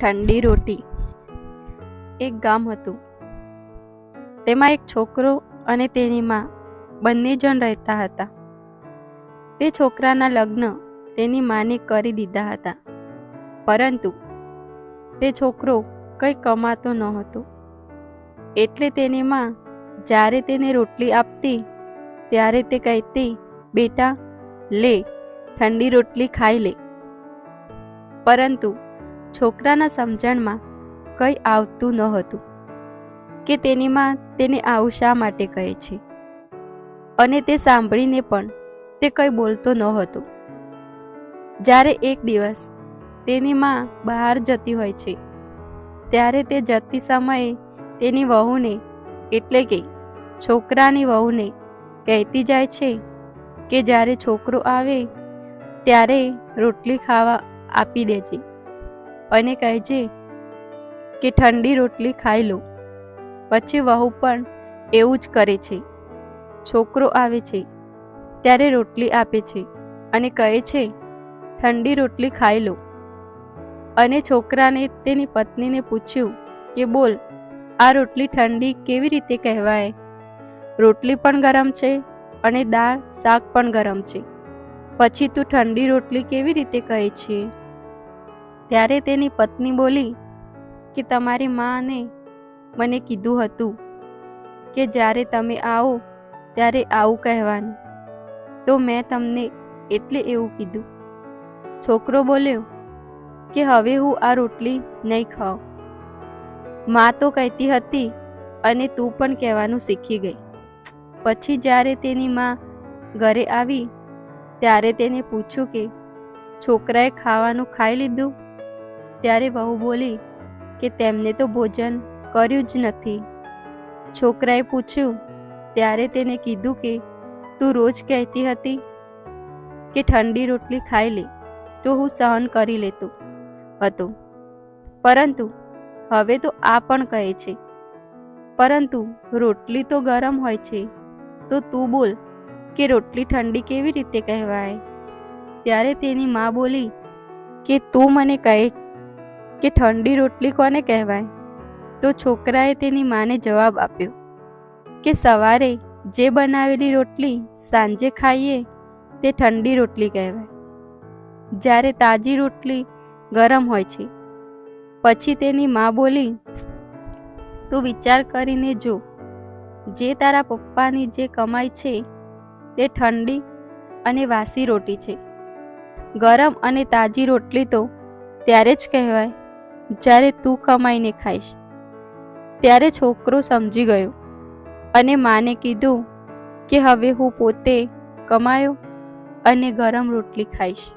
ઠંડી રોટી. એક ગામ હતું. તેમાં એક છોકરો અને તેની માં બંને જણ રહેતા હતા. તે છોકરાના લગ્ન તેની માને કરી દીધા હતા. પરંતુ તે છોકરો કંઈ કમાતો ન હતો એટલે તેની માં જ્યારે તેને રોટલી આપતી, ત્યારે તે કહેતી, બેટા, લે, ઠંડી રોટલી ખાઈ લે. પરંતુ છોકરાના સમજણમાં કંઈ આવતું ન હતું કે તેની માં તેને આવું શા માટે કહે છે? અને તે સાંભળીને પણ તે કંઈ બોલતો ન હતો. જ્યારે એક દિવસ તેની માં બહાર જતી હોય છે, ત્યારે તે જતી સમયે તેની વહુને એટલે કે છોકરાની વહુને કહેતી જાય છે કે જ્યારે છોકરો આવે ત્યારે રોટલી ખાવા આપી દેજે. અને કહેજે કે ઠંડી રોટલી ખાઈ લો. પછી વહુ પણ એવું જ કરે છે. છોકરો આવે છે, ત્યારે રોટલી આપે છે અને કહે છે, ઠંડી રોટલી ખાઈ લો. અને છોકરાને તેની પત્નીને પૂછ્યું કે, બોલ, આ રોટલી ઠંડી કેવી રીતે કહેવાય? રોટલી પણ ગરમ છે અને દાળ, શાક પણ ગરમ છે. પછી તું ઠંડી રોટલી કેવી રીતે કહે છે? ત્યારે તેની પત્ની બોલી કે તમારી માને મને કીધું હતું કે જ્યારે તમે આવો ત્યારે આવું કહેવાનું. તો મેં તમને એટલે એવું કીધું. છોકરો બોલ્યો કે હવે હું આ રોટલી નહીં ખાઉં. મા તો કહેતી હતી અને તું પણ કહેવાનું શીખી ગઈ. પછી જ્યારે તેની માં ઘરે આવી ત્યારે તેને પૂછ્યું કે છોકરાએ ખાવાનું ખાઈ લીધું? ત્યારે વહુ બોલી કે તેમને તો ભોજન કર્યું જ નથી. છોકરાએ પૂછ્યું, ત્યારે તેને કીધું કે તું રોજ કહેતી હતી કે ઠંડી રોટલી ખાઈ લે, તો હું સહન કરી લેતો હતો. પરંતુ હવે તો આ પણ કહે છે, પરંતુ રોટલી તો ગરમ હોય છે, તો તું બોલ કે રોટલી ઠંડી કેવી રીતે કહેવાય? ત્યારે તેની મા બોલી કે તું મને કહે કે ઠંડી રોટલી કોને કહેવાય? તો છોકરાએ તેની માને જવાબ આપ્યો કે સવારે જે બનાવેલી રોટલી સાંજે ખાઈએ તે ઠંડી રોટલી કહેવાય. જ્યારે તાજી રોટલી ગરમ હોય છે. પછી તેની મા બોલી, તું વિચાર કરીને જો, જે તારા પપ્પાની જે કમાઈ છે તે ઠંડી અને વાસી રોટી છે. ગરમ અને તાજી રોટલી તો ત્યારે જ કહેવાય. જ્યારે તું કમાઈને ખાઈશ. ત્યારે છોકરો સમજી ગયો અને માને કીધું કે હવે હું પોતે કમાયો અને ગરમ રોટલી ખાઈશ.